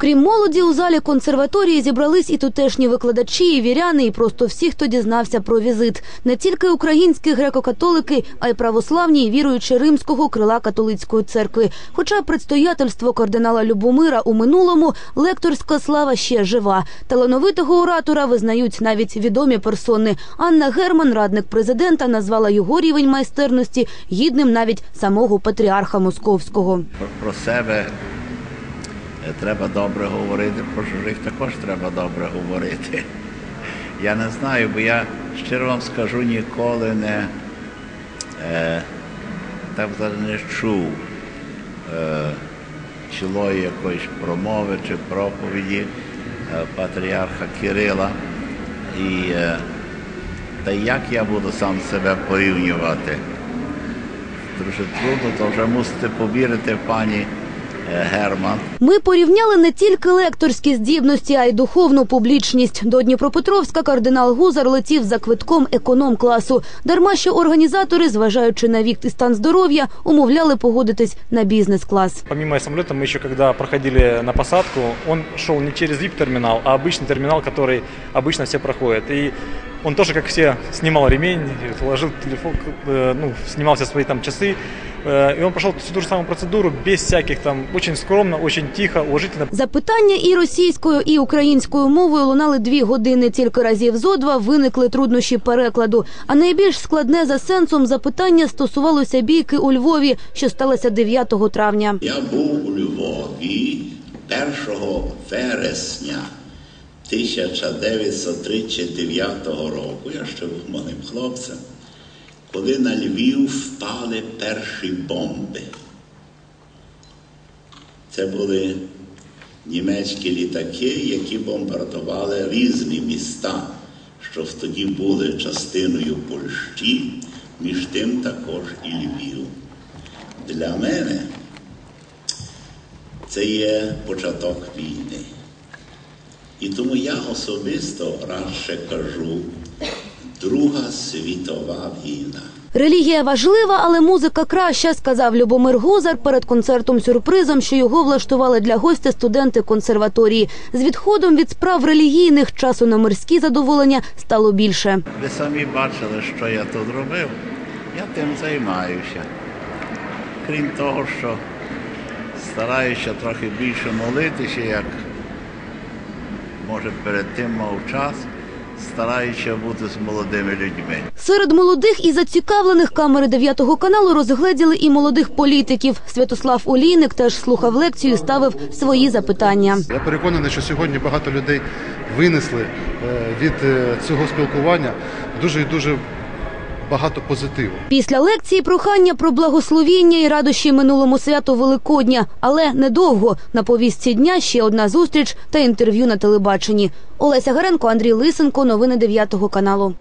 Крім молоді, у залі консерваторії зібрались і тутешні викладачі, і віряни, і просто всі, хто дізнався про візит. Не тільки українські греко-католики, а й православні і віруючі римського крила католицької церкви. Хоча предстоятельство кардинала Любомира у минулому лекторська слава ще жива. Талановитого оратора визнають навіть відомі персони. Анна Герман, радник президента, назвала його рівень майстерності гідним навіть самого патріарха Московського. Про, себе треба добре говорити, про чужих також треба добре говорити. Я не знаю, бо я щиро вам скажу, ніколи не е, так не чув е, чілої якоїсь промови чи проповіді е, патріарха Кирила. І е, та як я буду сам себе порівнювати? Дуже трудно, то вже мусите повірити пані е, Герман. Ми порівняли не тільки лекторські здібності, а й духовну публічність. До Дніпропетровська кардинал Гузар летів за квитком економ-класу. Дарма що організатори, зважаючи на вік і стан здоров'я, умовляли погодитись на бізнес-клас. Помимо самолета, мы еще когда проходили на посадку, он шел не через VIP-терминал, а обычный терминал, который обычно все проходят. И он тоже, как все, снимал ремень, положил телефон, э, ну, снимал все свои там часы. Э, И он прошел всю ту же самую процедуру, без всяких там, очень скромно, очень тихо, уважительно. Запитання і російською, і українською мовою лунали дві години. Тільки разів зо два виникли труднощі перекладу. А найбільш складне за сенсом запитання стосувалося бійки у Львові, що сталося 9 травня. Я був у Львові 1 вересня 1939 року, я ще був малим хлопцем, коли на Львів впали перші бомби. Це були німецькі літаки, які бомбардували різні міста, що тоді були частиною Польщі, між тим також і Львів. Для мене це є початок війни. І тому я особисто радше кажу Друга світова війна. Релігія важлива, але музика краща, сказав Любомир Гузар перед концертом сюрпризом, що його влаштували для гостя студенти консерваторії. З відходом від справ релігійних часу на мирські задоволення стало більше. Ви самі бачили, що я тут робив. Я тим займаюся. Крім того, що стараюся трохи більше молитися, як може перед тим мав час, стараюся бути з молодими людьми. Серед молодих і зацікавлених камери 9 каналу розгледіли і молодих політиків. Святослав Олійник теж слухав лекцію і ставив свої запитання. Я переконаний, що сьогодні багато людей винесли е, від е, цього спілкування дуже і дуже багато позитиву. Після лекції прохання про благословіння і радощі минулому святу Великодня, але недовго. На повістці дня ще одна зустріч та інтерв'ю на телебаченні. Олеся Гаренко, Андрій Лисенко. Новини 9 каналу.